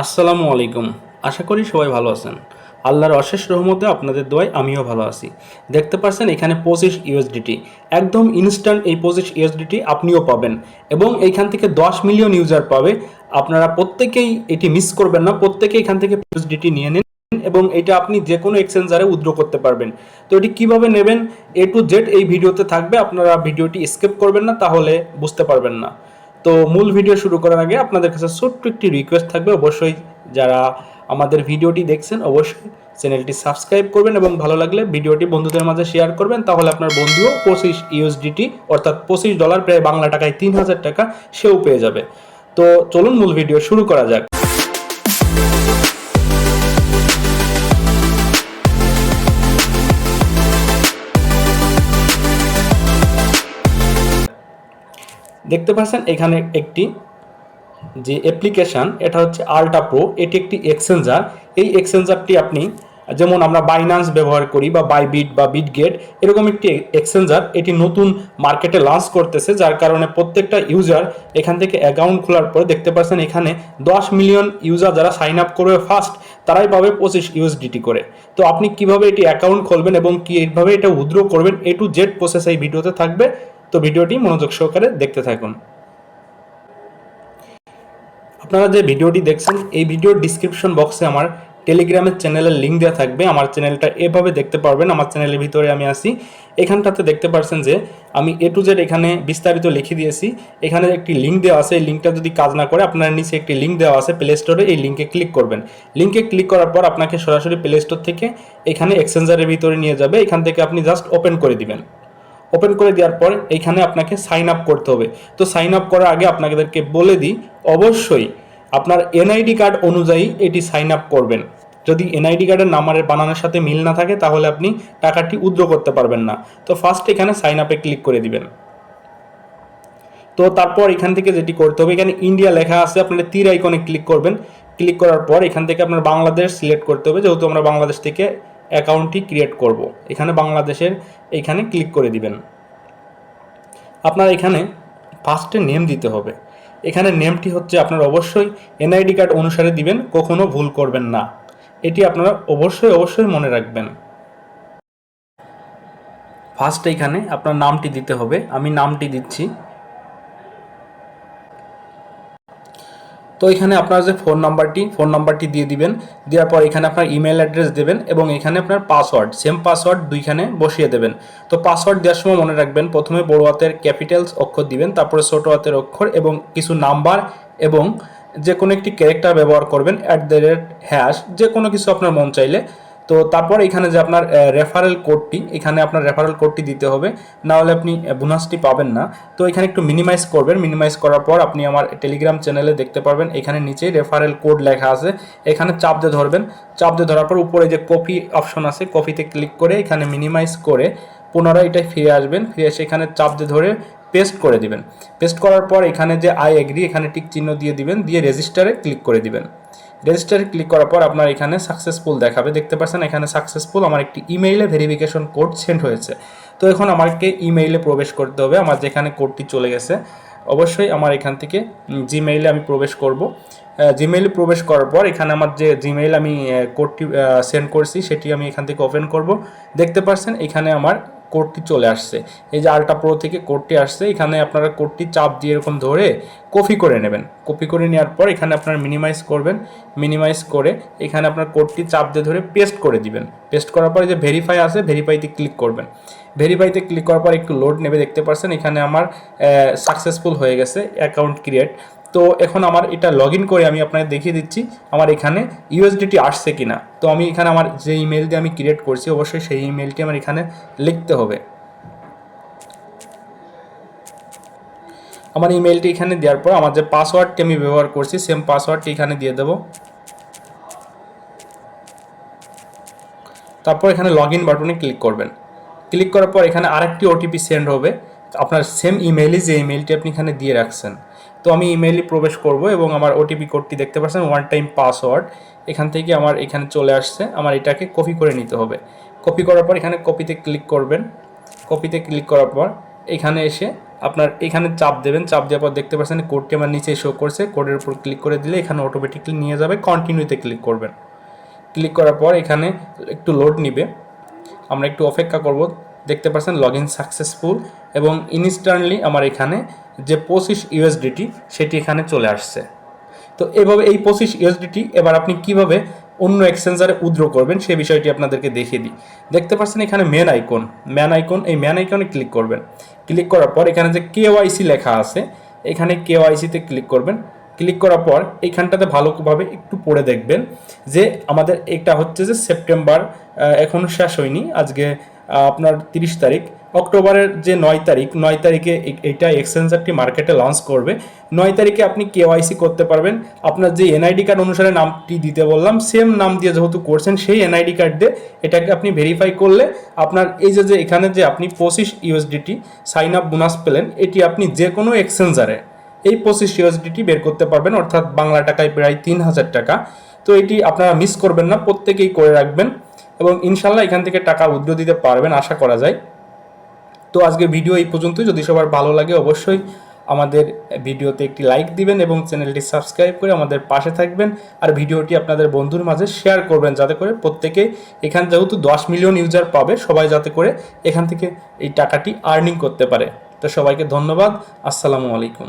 আসসালামু আলাইকুম। আশা করি সবাই ভালো আছেন। আল্লাহর অশেষ রহমতে আপনাদের দোয়ায় আমিও ভালো আছি। দেখতে পাচ্ছেন এখানে পঁচিশ ইউএসডিটি একদম ইনস্ট্যান্ট এই পঁচিশ ইউএসডিটি আপনিও পাবেন এবং এইখান থেকে দশ মিলিয়ন ইউজার পাবে। আপনারা প্রত্যেকেই এটি মিস করবেন না। প্রত্যেকেই এখান থেকে ইউএসডিটি নিয়ে নিন এবং এটা আপনি যে কোনো এক্সচেঞ্জারে উইথড্র করতে পারবেন। তো এটি কীভাবে নেবেন? এ টু জেড এই ভিডিওতে থাকবে। আপনারা ভিডিওটি স্কিপ করবেন না, তাহলে বুঝতে পারবেন না। তো মূল ভিডিও শুরু করার আগে আপনাদের কাছে ছোট্ট একটি রিকোয়েস্ট থাকবে। অবশ্যই যারা আমাদের ভিডিওটি দেখছেন, অবশ্যই চ্যানেলটি সাবস্ক্রাইব করবেন এবং ভালো লাগলে ভিডিওটি বন্ধুদের মাঝে শেয়ার করবেন। তাহলে আপনার বন্ধুও পঁচিশ ইউএসডিটি অর্থাৎ পঁচিশ ডলার প্রায় বাংলা টাকায় তিন হাজার টাকা সেও পেয়ে যাবে। তো চলুন মূল ভিডিও শুরু করা যাক। দেখতে পাচ্ছেন এখানে একটি যে অ্যাপ্লিকেশান এটা হচ্ছে আল্ট্রা প্রো এটি একটি এক্সচেঞ্জার এই এক্সচেঞ্জারটি আপনি যেমন আমরা বাইনান্স ব্যবহার করি বা বাইবিট বা বিটগেট এরকম একটি এক্সচেঞ্জার এটি নতুন মার্কেটে লঞ্চ করতেছে, যার কারণে প্রত্যেকটা ইউজার এখান থেকে অ্যাকাউন্ট খোলার পরে দেখতে পাচ্ছেন এখানে দশ মিলিয়ন ইউজার যারা সাইন আপ করবে ফার্স্ট তারাই পাবে পঁচিশ ইউএসডিটি করে। তো আপনি কীভাবে এটি অ্যাকাউন্ট খুলবেন এবং কীভাবে এটা উইথড্র করবেন এ টু জেড প্রসেস এই ভিডিওতে থাকবে। তো ভিডিওটি মনোযোগ সহকারে দেখতে থাকুন। আপনারা যে ভিডিওটি দেখছেন, এই ভিডিওর ডিসক্রিপশন বক্সে আমার টেলিগ্রামের চ্যানেলের লিঙ্ক দেওয়া থাকবে। আমার চ্যানেলটা এভাবে দেখতে পারবেন। আমার চ্যানেলের ভিতরে আমি আসি এখানটাতে দেখতে পারছেন যে, আমি এ টু জেড এখানে বিস্তারিত লিখে দিয়েছি। এখানে একটি লিঙ্ক দেওয়া আছে। এই লিঙ্কটা যদি কাজ না করে, আপনার নিচে একটি লিঙ্ক দেওয়া আছে প্লে স্টোরে এই লিঙ্কে ক্লিক করবেন। লিঙ্কে ক্লিক করার পর আপনাকে সরাসরি প্লে স্টোর থেকে এখানে এক্সচেঞ্জারের ভিতরে নিয়ে যাবে। এখান থেকে আপনি জাস্ট ওপেন করে দিবেন। ওপেন করে দেওয়ার পর এইখানে আপনাকে সাইন আপ করতে হবে। তো সাইন আপ করার আগে আপনাদেরকে বলে দিই, অবশ্যই আপনার এনআইডি কার্ড অনুযায়ী এটি সাইন আপ করবেন। যদি এনআইডি কার্ডের নাম্বারের বানানোর সাথে মিল না থাকে, তাহলে আপনি টাকাটি উইথড্র করতে পারবেন না। তো ফার্স্ট এখানে সাইন আপে ক্লিক করে দিবেন। তো তারপর এখান থেকে যেটি করতে হবে, এখানে ইন্ডিয়া লেখা আছে, আপনারা তীর আইকনে ক্লিক করবেন। ক্লিক করার পর এখান থেকে আপনার বাংলাদেশ সিলেক্ট করতে হবে। যেহেতু আমরা বাংলাদেশ থেকে অ্যাকাউন্টটি ক্রিয়েট করব। এখানে বাংলাদেশের এইখানে ক্লিক করে দিবেন। আপনার এখানে ফার্স্টে নেম দিতে হবে। এখানে নেমটি হচ্ছে আপনার অবশ্যই এনআইডি কার্ড অনুসারে দিবেন, কখনো ভুল করবেন না। এটি আপনারা অবশ্যই অবশ্যই মনে রাখবেন। ফার্স্ট এখানে আপনার নামটি দিতে হবে। আমি নামটি দিচ্ছি। তো এখানে আপনার যে ফোন নাম্বারটি ফোন নাম্বারটি দিয়ে দিবেন, দেওয়ার পর এখানে আপনার ইমেল অ্যাড্রেস দেবেন এবং এখানে আপনার পাসওয়ার্ড সেম পাসওয়ার্ড দুইখানে বসিয়ে দেবেন। তো পাসওয়ার্ড দেওয়ার সময় মনে রাখবেন, প্রথমে বড় হাতের ক্যাপিটালস অক্ষর দিবেন, তারপরে ছোট হাতের অক্ষর এবং কিছু নাম্বার এবং যে কোনো একটি ক্যারেক্টার ব্যবহার করবেন অ্যাট দ্য রেট হ্যাশ যে কোনো কিছু আপনার মন চাইলে। তো তারপর এখানে যে আপনার রেফারেল কোডটি এখানে আপনার রেফারেল কোডটি দিতে হবে। না হলে আপনি বোনাসটি পাবেন না। তো এখানে একটু মিনিমাইজ করবেন। মিনিমাইজ করার পর আপনি আমার টেলিগ্রাম চ্যানেলে দেখতে পারবেন। এখানে নিচে রেফারেল কোড লেখা আছে। এখানে চাপ দিয়ে ধরবেন। চাপ দিয়ে ধরার পর উপরে যে কপি অপশন আছে কপিতে ক্লিক করে এখানে মিনিমাইজ করে পুনরায় এটা ফিরে আসবেন। ফিরে এসে এখানে চাপ দিয়ে ধরে পেস্ট করে দিবেন। পেস্ট করার পর এখানে যে আই এগ্রি এখানে টিক চিহ্ন দিয়ে দিবেন। দিয়ে রেজিস্টারে ক্লিক করে দিবেন। রেজিস্টারে ক্লিক করার পর আপনার এখানে সাকসেসফুল দেখাবে। দেখতে পাচ্ছেন এখানে সাকসেসফুল আমার একটি ইমেইলে ভেরিফিকেশন কোড সেন্ড হয়েছে। তো এখন আমাকে ইমেইলে প্রবেশ করতে হবে। আমার যেখানে কোডটি চলে গেছে, অবশ্যই আমার এখান থেকে জিমেইলে আমি প্রবেশ করব। জিমেইলে প্রবেশ করার পর এখানে আমার যে জিমেইল আমি কোডটি সেন্ড করছি, সেটি আমি এখান থেকে ওপেন করব। দেখতে পাচ্ছেন এখানে আমার কোডটি চলে আসছে। এই যে আলট্রা প্রো থেকে কোডটি আসছে, এখানে আপনারা কোডটি চাপ দিয়ে এরকম ধরে কপি করে নেবেন। কপি করে নেওয়ার পর এখানে আপনার মিনিমাইজ করবেন। মিনিমাইজ করে এখানে আপনার কোডটি চাপ দিয়ে ধরে পেস্ট করে দিবেন। পেস্ট করার পরে যে ভেরিফাই আছে ভেরিফাইতে ক্লিক করবেন। ভেরিফাইতে ক্লিক করার পর একটু লোড নেবে, দেখতে পাচ্ছেন এখানে আমার সাকসেসফুল হয়ে গেছে অ্যাকাউন্ট ক্রিয়েট তো এখন আমার এটা লগ করে আমি আপনাকে দেখিয়ে দিচ্ছি আমার এখানে ইউএসডিটি আসছে কিনা। তো আমি এখানে আমার যে ইমেল দিয়ে আমি ক্রিয়েট করছি, অবশ্যই সেই ইমেলটি আমার এখানে লিখতে হবে। আমার ইমেলটি এখানে দেওয়ার পর আমার যে পাসওয়ার্ডটি আমি ব্যবহার করছি সেম পাসওয়ার্ডটি এখানে দিয়ে দেবো। তারপর এখানে লগ ইন বাটনে ক্লিক করবেন। ক্লিক করার পর এখানে আরেকটি ওটিপি সেন্ড হবে। আপনার সেম ইমেলই যে ইমেলটি আপনি এখানে দিয়ে রাখছেন। তো আমি ইমেইলে প্রবেশ করব এবং আমার ওটিপি কোডটি দেখতে পাচ্ছেন ওয়ান টাইম পাসওয়ার্ড এখান থেকে আমার এখানে চলে আসছে, আমার এটাকে কপি করে নিতে হবে। কপি করার পর এখানে কপিতে ক্লিক করবেন। কপিতে ক্লিক করার পর এখানে এসে আপনার এখানে চাপ দেবেন। চাপ দেওয়ার পর দেখতে পাচ্ছেন কোডটি আমার নিচে শো করছে। কোডের উপর ক্লিক করে দিলে এখানে অটোমেটিকলি নিয়ে যাবে কন্টিনিউতে ক্লিক করবেন। ক্লিক করার পর এখানে একটু লোড নিবে। আমরা একটু অপেক্ষা করব। দেখতে পাচ্ছেন লগ ইন সাকসেসফুল এবং ইনস্ট্যান্টলি আমার এখানে যে পঁচিশ ইউএসডিটি সেটি এখানে চলে আসছে। তো এভাবে এই পঁচিশ ইউএসডিটি এবার আপনি কীভাবে অন্য এক্সচেঞ্জারে উইথড্র করবেন সে বিষয়টি আপনাদেরকে দেখিয়ে দিই। দেখতে পাচ্ছেন এখানে ম্যান আইকন ম্যান আইকন এই ম্যান আইকনে ক্লিক করবেন। ক্লিক করার পর এখানে যে কেওয়াইসি লেখা আছে, এখানে কেওয়াইসিতে ক্লিক করবেন। ক্লিক করার পর এইখানটাতে ভালোভাবে একটু পড়ে দেখবেন যে আমাদের এটা হচ্ছে যে সেপ্টেম্বর এখনও শেষ হয়নি। আজকে আপনার তিরিশ তারিখ। অক্টোবরের যে নয় তারিখ, নয় তারিখে এ- এইটা এক্সচেঞ্জারটি মার্কেটে লঞ্চ করবে। নয় তারিখে আপনি কেওয়াইসি করতে পারবেন। আপনার যে এনআইডি কার্ড অনুসারে নামটি দিতে বললাম সেম নাম দিয়ে যেহেতু করছেন, সেই এনআইডি কার্ড দিয়ে এটাকে আপনি ভেরিফাই করলে আপনার এই যে যে এখানে যে আপনি পঁচিশ ইউএসডিটি সাইন আপ বোনাস পেলেন, এটি আপনি যে কোনো এক্সচেঞ্জারে এই পঁচিশ ইউএসডিটি বের করতে পারবেন, অর্থাৎ বাংলা টাকায় প্রায় তিন হাজার টাকা। তো এটি আপনারা মিস করবেন না, প্রত্যেকেই করে রাখবেন। এবং ইনশাল্লাহ এখান থেকে টাকা উদ্র দিতে পারবেন, আশা করা যায়। তো আজকে ভিডিও এই পর্যন্ত যদি সবার ভালো লাগে অবশ্যই আমাদের ভিডিওতে একটি লাইক দিবেন এবং চ্যানেলটি সাবস্ক্রাইব করে আমাদের পাশে থাকবেন আর ভিডিওটি আপনাদের বন্ধুর মাঝে শেয়ার করবেন যাতে করে প্রত্যেকে এখান যেহেতু দশ মিলিয়ন ইউজার পাবে, সবাই যাতে করে এখান থেকে এই টাকাটি আর্নিং করতে পারে। তো সবাইকে ধন্যবাদ। আসসালামু আলাইকুম।